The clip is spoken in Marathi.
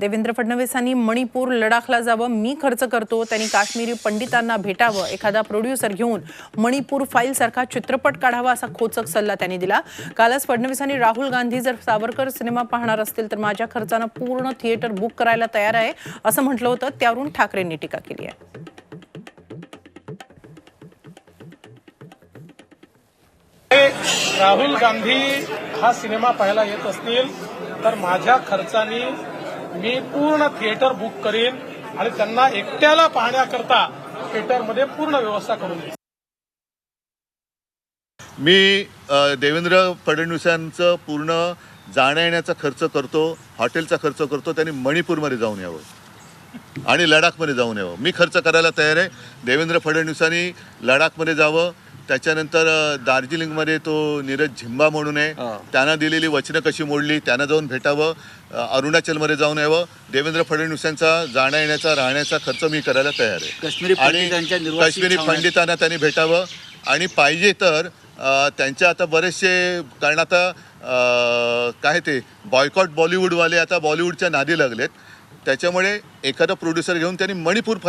देवेंद्र फडणवीसांनी मणिपूर लडाखला जावं मी खर्च करतो त्यांनी काश्मीरी पंडितांना भेटावं एखादा प्रोड्युसर घेऊन मणिपूर फाईल सारखा चित्रपट काढावा असा खोचक सल्ला त्यांनी दिला. कालच फडणवीसांनी राहुल गांधी जर सावरकर सिनेमा पाहणार असतील तर माझ्या खर्चानं पूर्ण थिएटर बुक करायला तयार आहे असं म्हटलं होतं. त्यावरून ठाकरेंनी टीका केली आहे. राहुल गांधी हा सिनेमा पाहायला येत असतील तर माझ्या खर्चाने मी पूर्ण थिएटर बुक करीन आणि त्यांना एकट्याला पाहण्याकरता थिएटरमध्ये पूर्ण व्यवस्था करून देईन. मी देवेंद्र फडणवीसांचं पूर्ण जाण्या येण्याचा खर्च करतो हॉटेलचा खर्च करतो त्यांनी मणिपूरमध्ये जाऊन यावं. आणि लडाखमध्ये जाऊन यावं. मी खर्च करायला तयार आहे. देवेंद्र फडणवीसांनी लडाखमध्ये जावं. त्याच्यानंतर दार्जिलिंगमध्ये तो नीरज झिंबा म्हणून आहे. त्यांना दिलेली वचनं कशी मोडली त्यांना जाऊन भेटावं अरुणाचलमध्ये जाऊन यावं देवेंद्र फडणवीसांचा जाण्या येण्याचा राहण्याचा खर्च मी करायला तयार आहे. काश्मीरी आणि काश्मीरी पंडितांना त्यांनी भेटावं आणि पाहिजे तर त्यांच्या आता बरेचसे कारण आता काय ते बॉयकॉट बॉलिवूडवाले आता बॉलिवूडच्या नादी लागलेत. त्याच्यामुळे एखादा प्रोड्युसर घेऊन त्यांनी मणिपूर फाईल